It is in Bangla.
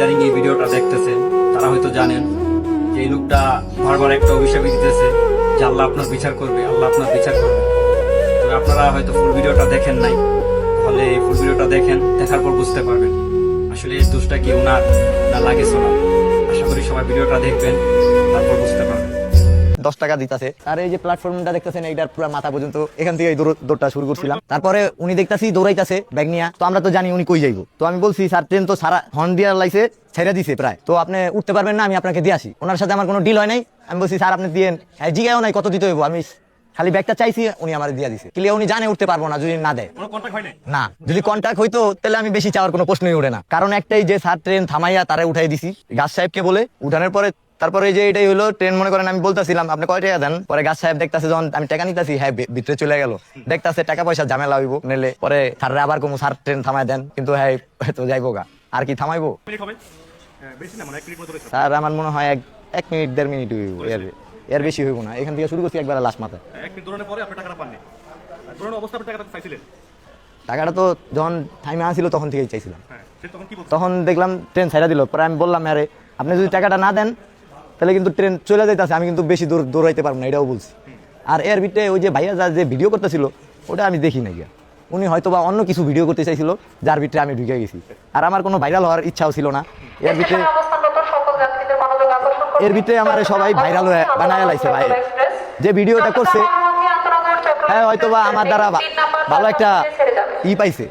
ইদানিং এই ভিডিওটা দেখতেছেন, তারা হয়তো জানেন যে এই লোকটা বারবার একটা অভিশাপ দিতেছে যে আল্লাহ আপনার বিচার করবে, আল্লাহ আপনার বিচার করবে। তবে আপনারা হয়তো ফুল ভিডিওটা দেখেন নাই। তাহলে ফুল ভিডিওটা দেখেন, দেখার পর বুঝতে পারবেন আসলে এই দোষটা কি ওনার না লাগে শোনা আশা করি সবাই ভিডিওটা দেখবেন, তারপর বুঝতে দশ টাকা দিতেছে। আর এই যে প্ল্যাটফর্মটা দেখতেছেন এইটার পুরো মাথা পর্যন্ত এখান থেকে দৌড়- দৌড়টা শুরু করছিলাম। তারপরে উনি দেখতাছি দৌড়াইতেছে ব্যাগ নিয়ে। তো আমরা তো জানি উনি কই যাইবো। তো আমি বলছি স্যার ট্রেন তো সারা হর্ন দিয়ে লাইছে ছেড়ে দিছে প্রায়। তো আপনি উঠতে পারবেন না আমি আপনাকে দিয়ে আসি। ওনার সাথে আমার কোনো ডিল হয় নাই। আমি বলছি স্যার আপনি দিয়েন। জিগাও নাই কত দিতে হইব? আমি খালি ব্যাগটা চাইছি উনি আমার দিয়ে দিছে। ক্লিয়ার উনি জানে উঠতে পারব না যদি না দেয়। না। যদি কন্ট্যাক্ট হইতো তাহলে আমি বেশি চাওয়ার কোনো প্রশ্নই উঠে না। কারণ একটাই যে স্যার ট্রেন থামাইয়া তারা উঠাই দিছি। গাছ সাহেবকে বলে উঠানোর পরে তারপরে এই যে এটাই হলো ট্রেন মনে করেন আমি বলতেছিলাম আপনি কয় টাকা দেন? পরে গাছ সাহেব দেখতাছে যখন আমি টাকা নিতেছি হ্যাঁ ভিতরে চলে গেল। দেখতাছে টাকা পয়সা ঝামেলা হইব নিলে পরে স্যাররা আবার কোনো স্যার ট্রেন থামাই দেন। কিন্তু হ্যাঁ তো যাইবো গা। আর কি থামাইবো? হ্যাঁ, মানে স্যার আমার মনে হয় এক এক মিনিট দেড় মিনিট হইব। এর এর বেশি হইব না। এখান থেকে শুরু করছি একবার লাস্ট মাথায়। এক মিনিট দৌড়ানোর পরে আপনি টাকাটা পাননি। দৌড়ানোর অবস্থা আপনি টাকাটা চাইছিলেন। টাকাটা তো যখন টাইমে আসছিল তখন থেকেই চাইছিলাম। হ্যাঁ তখন তখন দেখলাম ট্রেন ছাইড়া দিল। পরে আমি বললাম আরে আপনি যদি টাকাটা না দেন তাহলে কিন্তু ট্রেন চলে যাইতেছে আমি কিন্তু বেশি দূর দৌড়াইতে পারব না এটাও বলছি। আর এর ভিতরে ওই যে ভাইয়া যা যে ভিডিও করতেছিল ওটা আমি দেখি না গিয়া। উনি হয়তো বা অন্য কিছু ভিডিও করতে চাইছিল যার ভিতরে আমি ঢুকে গেছি। আর আমার কোনো ভাইরাল হওয়ার ইচ্ছাও ছিল না। এর ভিতরে এর ভিতরে আমার সবাই ভাইরাল হয়ে বানায় লাইছে ভাই। যে ভিডিওটা করছে হ্যাঁ হয়তো বা আমার দ্বারা ভালো একটা ই পাইছে।